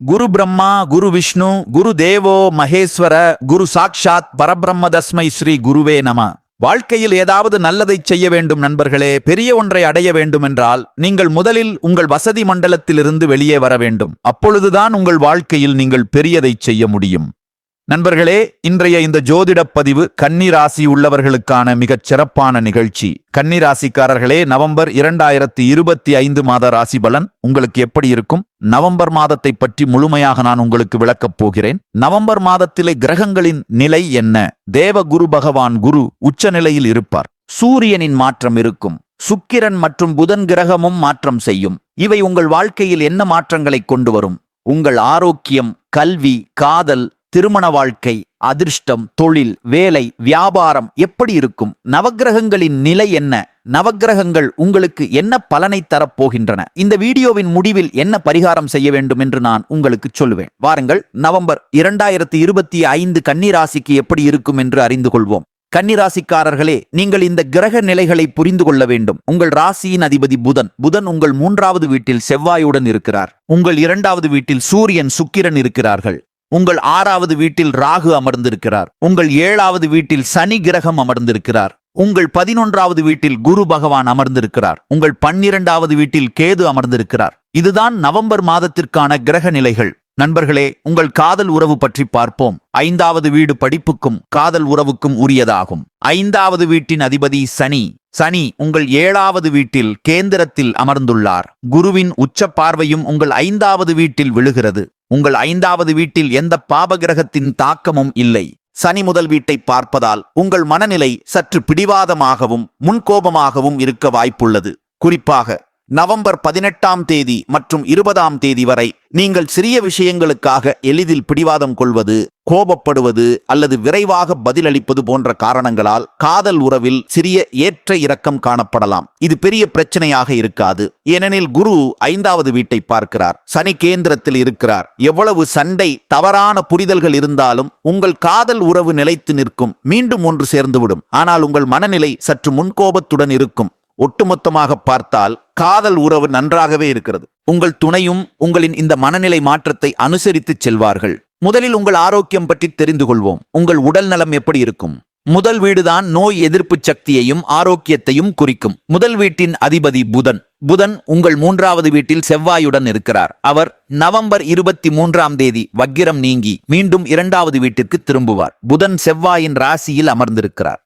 குரு பிரம்மா குரு விஷ்ணு குரு தேவோ மகேஸ்வர குரு சாக்ஷாத் பரபிரம்ம தஸ்மை ஸ்ரீ குருவே நம. வாழ்க்கையில் ஏதாவது நல்லதை செய்ய வேண்டும் நண்பர்களே பெரிய ஒன்றை அடைய வேண்டும் என்றால் நீங்கள் முதலில் உங்கள் வசதி மண்டலத்திலிருந்து வெளியே வர வேண்டும். அப்பொழுதுதான் உங்கள் வாழ்க்கையில் நீங்கள் பெரியதை செய்ய முடியும். நண்பர்களே இன்றைய இந்த ஜோதிட பதிவு கன்னிராசி உள்ளவர்களுக்கான மிகச் சிறப்பான நிகழ்ச்சி. கன்னிராசிக்காரர்களே நவம்பர் இரண்டாயிரத்தி இருபத்தி ஐந்து மாத ராசி பலன் உங்களுக்கு எப்படி இருக்கும்? நவம்பர் மாதத்தை பற்றி முழுமையாக நான் உங்களுக்கு விளக்கப் போகிறேன். நவம்பர் மாதத்திலே கிரகங்களின் நிலை என்ன? தேவ குரு பகவான் குரு உச்ச நிலையில் இருப்பார். சூரியனின் மாற்றம் இருக்கும். சுக்கிரன் மற்றும் புதன் கிரகமும் மாற்றம் செய்யும். இவை உங்கள் வாழ்க்கையில் என்ன மாற்றங்களை கொண்டு வரும்? உங்கள் ஆரோக்கியம் கல்வி காதல் திருமண வாழ்க்கை அதிர்ஷ்டம் தொழில் வேலை வியாபாரம் எப்படி இருக்கும்? நவக்கிரகங்களின் நிலை என்ன? நவக்கிரகங்கள் உங்களுக்கு என்ன பலனை தரப்போகின்றன இந்த வீடியோவின் முடிவில் என்ன பரிகாரம் செய்ய வேண்டும் என்று நான் உங்களுக்கு சொல்லுவேன். வாருங்கள் நவம்பர் இரண்டாயிரத்தி இருபத்தி ஐந்து கன்னிராசிக்கு எப்படி இருக்கும் என்று அறிந்து கொள்வோம். கன்னிராசிக்காரர்களே நீங்கள் இந்த கிரக நிலைகளை புரிந்து கொள்ள வேண்டும். உங்கள் ராசியின் அதிபதி புதன். புதன் உங்கள் மூன்றாவது வீட்டில் செவ்வாயுடன் இருக்கிறார். உங்கள் இரண்டாவது வீட்டில் சூரியன் சுக்கிரன் இருக்கிறார்கள். உங்கள் ஆறாவது வீட்டில் ராகு அமர்ந்திருக்கிறார். உங்கள் ஏழாவது வீட்டில் சனி கிரகம் அமர்ந்திருக்கிறார். உங்கள் பதினொன்றாவது வீட்டில் குரு பகவான் அமர்ந்திருக்கிறார். உங்கள் பன்னிரண்டாவது வீட்டில் கேது அமர்ந்திருக்கிறார். இதுதான் நவம்பர் மாதத்திற்கான கிரக நிலைகள். நண்பர்களே உங்கள் காதல் உறவு பற்றி பார்ப்போம். ஐந்தாவது வீடு படிப்புக்கும் காதல் உறவுக்கும் உரியதாகும். ஐந்தாவது வீட்டின் அதிபதி சனி. சனி உங்கள் ஏழாவது வீட்டில் கேந்திரத்தில் அமர்ந்துள்ளார். குருவின் உச்ச பார்வையும் உங்கள் ஐந்தாவது வீட்டில் விழுகிறது. உங்கள் ஐந்தாவது வீட்டில் எந்த பாபகிரகத்தின் தாக்கமும் இல்லை. சனி முதல் வீட்டை பார்ப்பதால் உங்கள் மனநிலை சற்று பிடிவாதமாகவும் முன்கோபமாகவும் இருக்க வாய்ப்புள்ளது. குறிப்பாக நவம்பர் பதினெட்டாம் தேதி மற்றும் இருபதாம் தேதி வரை நீங்கள் சிறிய விஷயங்களுக்காக எளிதில் பிடிவாதம் கொள்வது கோபப்படுவது அல்லது விரைவாக பதிலளிப்பது போன்ற காரணங்களால் காதல் உறவில் சிறிய ஏற்ற இறக்கம் காணப்படலாம். இது பெரிய பிரச்சனையாக இருக்காது. ஏனெனில் குரு ஐந்தாவது வீட்டை பார்க்கிறார். சனி கேந்திரத்தில் இருக்கிறார். எவ்வளவு சண்டை தவறான புரிதல்கள் இருந்தாலும் உங்கள் காதல் உறவு நிலைத்து நிற்கும். மீண்டும் ஒன்று சேர்ந்துவிடும். ஆனால் உங்கள் மனநிலை சற்று முன்கோபத்துடன் இருக்கும். ஒட்டுமொத்தமாக பார்த்தால் காதல் உறவு நன்றாகவே இருக்கிறது. உங்கள் துணையும் உங்களின் இந்த மனநிலை மாற்றத்தை அனுசரித்து செல்வார்கள். முதலில் உங்கள் ஆரோக்கியம் பற்றி தெரிந்து கொள்வோம். உங்கள் உடல் நலம் எப்படி இருக்கும்? முதல் வீடுதான் நோய் எதிர்ப்பு சக்தியையும் ஆரோக்கியத்தையும் குறிக்கும். முதல் வீட்டின் அதிபதி புதன். புதன் உங்கள் மூன்றாவது வீட்டில் செவ்வாயுடன் இருக்கிறார். அவர் நவம்பர் இருபத்தி மூன்றாம் தேதி வக்கிரம் நீங்கி மீண்டும் இரண்டாவது வீட்டிற்கு திரும்புவார். புதன் செவ்வாயின் ராசியில் அமர்ந்திருக்கிறார்.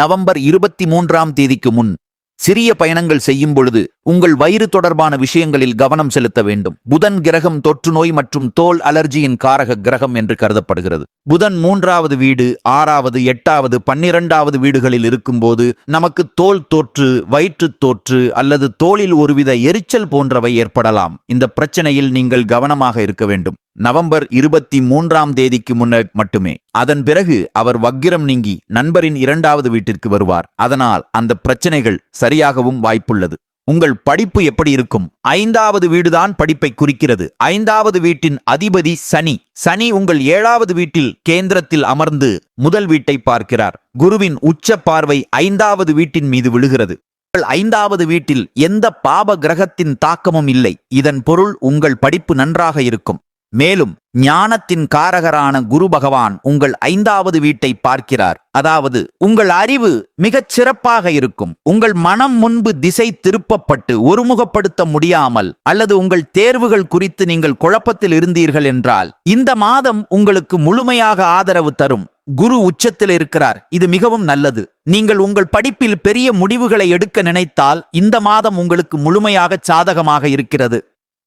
நவம்பர் இருபத்தி மூன்றாம் தேதிக்கு முன் சிறிய பயணங்கள் செய்யும் பொழுது உங்கள் வயிறு தொடர்பான விஷயங்களில் கவனம் செலுத்த வேண்டும். புதன் கிரகம் தொற்று நோய் மற்றும் தோல் அலர்ஜியின் காரக கிரகம் என்று கருதப்படுகிறது. புதன் மூன்றாவது வீடு ஆறாவது எட்டாவது பன்னிரண்டாவது வீடுகளில் இருக்கும்போது நமக்கு தோல் தோற்று வயிற்றுத் தோற்று அல்லது தோலில் ஒருவித எரிச்சல் போன்றவை ஏற்படலாம். இந்த பிரச்சனையில் நீங்கள் கவனமாக இருக்க வேண்டும். நவம்பர் இருபத்தி மூன்றாம் தேதிக்கு முன்னர் மட்டுமே. அதன் பிறகு அவர் வக்கிரம் நீங்கி நண்பரின் இரண்டாவது வீட்டிற்கு வருவார். அதனால் அந்த பிரச்சனைகள் சரியாகவும் வாய்ப்புள்ளது. உங்கள் படிப்பு எப்படி இருக்கும்? ஐந்தாவது வீடுதான் படிப்பை குறிக்கிறது. ஐந்தாவது வீட்டின் அதிபதி சனி. சனி உங்கள் ஏழாவது வீட்டில் கேந்திரத்தில் அமர்ந்து முதல் வீட்டை பார்க்கிறார். குருவின் உச்ச பார்வை ஐந்தாவது வீட்டின் மீது விழுகிறது. உங்கள் ஐந்தாவது வீட்டில் எந்த பாப கிரகத்தின் தாக்கமும் இல்லை. இதன் பொருள் உங்கள் படிப்பு நன்றாக இருக்கும். மேலும் ஞானத்தின் காரகரான குரு பகவான் உங்கள் ஐந்தாவது வீட்டை பார்க்கிறார். அதாவது உங்கள் அறிவு மிகச் சிறப்பாக இருக்கும். உங்கள் மனம் முன்பு திசை திருப்பப்பட்டு ஒருமுகப்படுத்த முடியாமல் அல்லது உங்கள் தேர்வுகள் குறித்து நீங்கள் குழப்பத்தில் இருந்தீர்கள் என்றால் இந்த மாதம் உங்களுக்கு முழுமையாக ஆதரவு தரும். குரு உச்சத்தில் இருக்கிறார். இது மிகவும் நல்லது. நீங்கள் உங்கள் படிப்பில் பெரிய முடிவுகளை எடுக்க நினைத்தால் இந்த மாதம் உங்களுக்கு முழுமையாக சாதகமாக இருக்கிறது.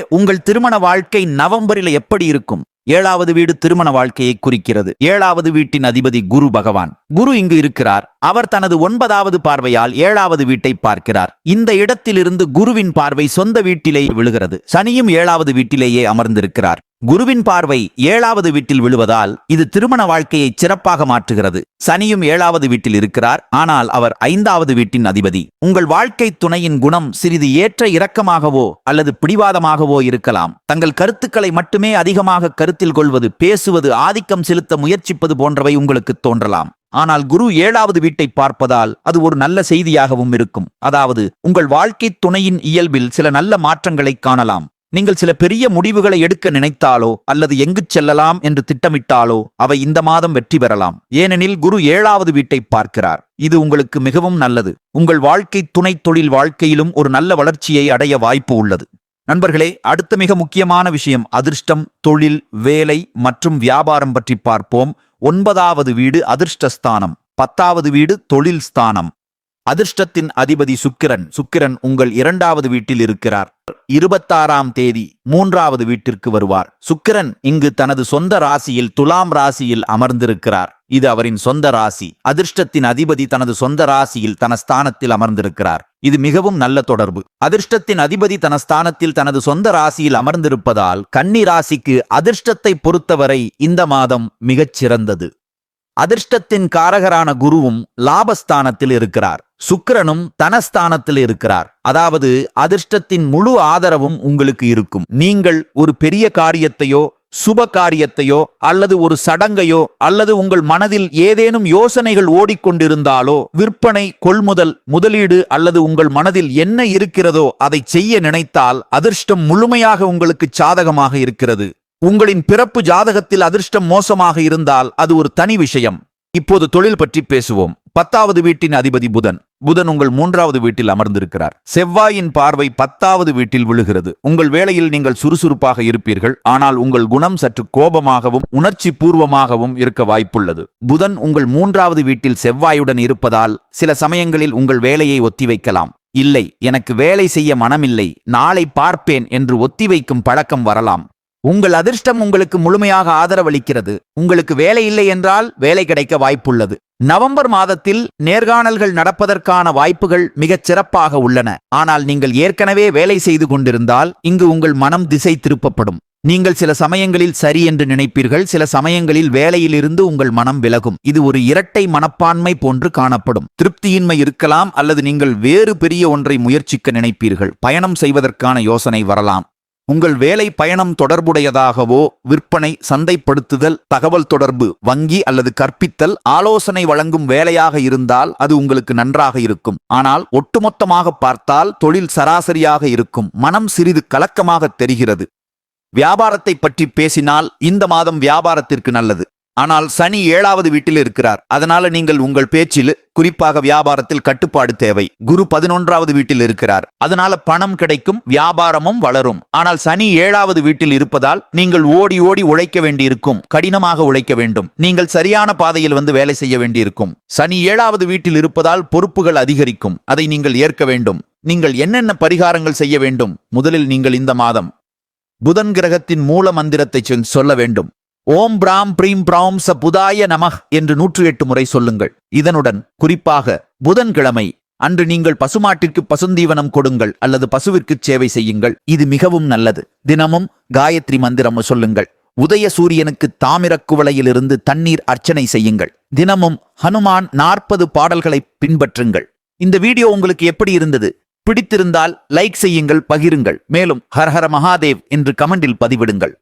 உங்கள் திருமண வாழ்க்கை நவம்பரில் எப்படி இருக்கும்? ஏழாவது வீடு திருமண வாழ்க்கையை குறிக்கிறது. ஏழாவது வீட்டின் அதிபதி குரு பகவான். குரு இங்கு இருக்கிறார். அவர் தனது ஒன்பதாவது பார்வையால் ஏழாவது வீட்டை பார்க்கிறார். இந்த இடத்திலிருந்து குருவின் பார்வை சொந்த வீட்டிலே விழுகிறது. சனியும் ஏழாவது வீட்டிலேயே அமர்ந்திருக்கிறார். குருவின் பார்வை ஏழாவது வீட்டில் விழுவதால் இது திருமண வாழ்க்கையை சிறப்பாக மாற்றுகிறது. சனியும் ஏழாவது வீட்டில் இருக்கிறார். ஆனால் அவர் ஐந்தாவது வீட்டின் அதிபதி. உங்கள் வாழ்க்கை துணையின் குணம் சிறிது ஏற்ற இரக்கமாகவோ அல்லது பிடிவாதமாகவோ இருக்கலாம். தங்கள் கருத்துக்களை மட்டுமே அதிகமாக கருத்தில் கொள்வது பேசுவது ஆதிக்கம் செலுத்த முயற்சிப்பது போன்றவை உங்களுக்கு தோன்றலாம். ஆனால் குரு ஏழாவது வீட்டை பார்ப்பதால் அது ஒரு நல்ல செய்தியாகவும் இருக்கும். அதாவது உங்கள் வாழ்க்கை துணையின் இயல்பில் சில நல்ல மாற்றங்களை காணலாம். நீங்கள் சில பெரிய முடிவுகளை எடுக்க நினைத்தாலோ அல்லது எங்கு செல்லலாம் என்று திட்டமிட்டாலோ அவை இந்த மாதம் வெற்றி பெறலாம். ஏனெனில் குரு ஏழாவது வீட்டை பார்க்கிறார். இது உங்களுக்கு மிகவும் நல்லது. உங்கள் வாழ்க்கை துணை தொழில் வாழ்க்கையிலும் ஒரு நல்ல வளர்ச்சியை அடைய வாய்ப்பு உள்ளது. நண்பர்களே அடுத்த மிக முக்கியமான விஷயம் அதிர்ஷ்டம் தொழில் வேலை மற்றும் வியாபாரம் பற்றி பார்ப்போம். ஒன்பதாவது வீடு அதிர்ஷ்டஸ்தானம். பத்தாவது வீடு தொழில் ஸ்தானம். அதிர்ஷ்டத்தின் அதிபதி சுக்கிரன். சுக்கிரன் உங்கள் இரண்டாவது வீட்டில் இருக்கிறார். இருபத்தாறாம் தேதி மூன்றாவது வீட்டிற்கு வருவார். சுக்கிரன் இங்கு தனது சொந்த ராசியில் துலாம் ராசியில் அமர்ந்திருக்கிறார். இது அவரின் சொந்த ராசி. அதிர்ஷ்டத்தின் அதிபதி தனது சொந்த ராசியில் தன ஸ்தானத்தில் அமர்ந்திருக்கிறார். இது மிகவும் நல்ல தொடர்பு. அதிர்ஷ்டத்தின் அதிபதி தனஸ்தானத்தில் தனது சொந்த ராசியில் அமர்ந்திருப்பதால் கன்னி ராசிக்கு அதிர்ஷ்டத்தை பொறுத்தவரை இந்த மாதம் மிகச் சிறந்தது அதிர்ஷ்டத்தின் காரகரான குருவும் லாபஸ்தானத்தில் இருக்கிறார். சுக்கிரனும் தனஸ்தானத்தில் இருக்கிறார். அதாவது அதிர்ஷ்டத்தின் முழு ஆதரவும் உங்களுக்கு இருக்கும். நீங்கள் ஒரு பெரிய காரியத்தையோ சுப காரியத்தையோ அல்லது ஒரு சடங்கையோ அல்லது உங்கள் மனதில் ஏதேனும் யோசனைகள் ஓடிக்கொண்டிருந்தாலோ விற்பனை கொள்முதல் முதலீடு அல்லது உங்கள் மனதில் என்ன இருக்கிறதோ அதை செய்ய நினைத்தால் அதிர்ஷ்டம் முழுமையாக உங்களுக்கு சாதகமாக இருக்கிறது. உங்களின் பிறப்பு ஜாதகத்தில் அதிர்ஷ்டம் மோசமாக இருந்தால் அது ஒரு தனி விஷயம். இப்போது தொழில் பற்றி பேசுவோம். பத்தாவது வீட்டின் அதிபதி புதன். புதன் உங்கள் மூன்றாவது வீட்டில் அமர்ந்திருக்கிறார். செவ்வாயின் பார்வை பத்தாவது வீட்டில் விழுகிறது. உங்கள் வேளையில் நீங்கள் சுறுசுறுப்பாக இருப்பீர்கள். ஆனால் உங்கள் குணம் சற்று கோபமாகவும் உணர்ச்சி பூர்வமாகவும் இருக்க வாய்ப்புள்ளது. புதன் உங்கள் மூன்றாவது வீட்டில் செவ்வாயுடன் இருப்பதால் சில சமயங்களில் உங்கள் வேலையை ஒத்திவைக்கலாம். இல்லை எனக்கு வேலை செய்ய மனமில்லை. நாளை பார்ப்பேன் என்று ஒத்திவைக்கும் பழக்கம் வரலாம். உங்கள் அதிர்ஷ்டம் உங்களுக்கு முழுமையாக ஆதரவளிக்கிறது. உங்களுக்கு வேலை இல்லை என்றால் வேலை கிடைக்க வாய்ப்புள்ளது. நவம்பர் மாதத்தில் நேர்காணல்கள் நடப்பதற்கான வாய்ப்புகள் மிகச் சிறப்பாக உள்ளன. ஆனால் நீங்கள் ஏற்கனவே வேலை செய்து கொண்டிருந்தால் இங்கு உங்கள் மனம் திசை திருப்பப்படும். நீங்கள் சில சமயங்களில் சரி என்று நினைப்பீர்கள். சில சமயங்களில் வேலையிலிருந்து உங்கள் மனம் விலகும். இது ஒரு இரட்டை மனப்பான்மை போன்று காணப்படும். திருப்தியின்மை இருக்கலாம் அல்லது நீங்கள் வேறு பெரிய ஒன்றை முயற்சிக்க நினைப்பீர்கள். பயணம் செய்வதற்கான யோசனை வரலாம். உங்கள் வேலை பயணம் தொடர்புடையதாகவோ விற்பனை சந்தைப்படுத்துதல் தகவல் தொடர்பு வங்கி அல்லது கற்பித்தல் ஆலோசனை வழங்கும் வேலையாக இருந்தால் அது உங்களுக்கு நன்றாக இருக்கும். ஆனால் ஒட்டுமொத்தமாக பார்த்தால் தொழில் சராசரியாக இருக்கும். மனம் சிறிது கலக்கமாக தெரிகிறது. வியாபாரத்தை பற்றி பேசினால் இந்த மாதம் வியாபாரத்திற்கு நல்லது. ஆனால் சனி ஏழாவது வீட்டில் இருக்கிறார். அதனால நீங்கள் உங்கள் பேச்சில் குறிப்பாக வியாபாரத்தில் கட்டுப்பாடு தேவை. குரு பதினொன்றாவது வீட்டில் இருக்கிறார். அதனால பணம் கிடைக்கும் வியாபாரமும் வளரும். ஆனால் சனி ஏழாவது வீட்டில் இருப்பதால் நீங்கள் ஓடி ஓடி உழைக்க வேண்டியிருக்கும். கடினமாக உழைக்க வேண்டும். நீங்கள் சரியான பாதையில் வந்து வேலை செய்ய வேண்டியிருக்கும். சனி ஏழாவது வீட்டில் இருப்பதால் பொறுப்புகள் அதிகரிக்கும். அதை நீங்கள் ஏற்க வேண்டும். நீங்கள் என்னென்ன பரிகாரங்கள் செய்ய வேண்டும்? முதலில் நீங்கள் இந்த மாதம் புதன் கிரகத்தின் மூல மந்திரத்தை சொல்ல வேண்டும். ஓம் பிராம் பிரீம் பிராம் ச புதாய நமஹ் என்று நூற்றி எட்டு முறை சொல்லுங்கள். இதனுடன் குறிப்பாக புதன்கிழமை அன்று நீங்கள் பசுமாட்டிற்கு பசுந்தீவனம் கொடுங்கள் அல்லது பசுவிற்கு சேவை செய்யுங்கள். இது மிகவும் நல்லது. தினமும் காயத்ரி மந்திரம் சொல்லுங்கள். உதய சூரியனுக்கு தாமிரக் குவளையிலிருந்து தண்ணீர் அர்ச்சனை செய்யுங்கள். தினமும் ஹனுமான் நாற்பது பாடல்களை பின்பற்றுங்கள். இந்த வீடியோ உங்களுக்கு எப்படி இருந்தது? பிடித்திருந்தால் லைக் செய்யுங்கள் பகிருங்கள். மேலும் ஹரஹர மகாதேவ் என்று கமெண்டில் பதிவிடுங்கள்.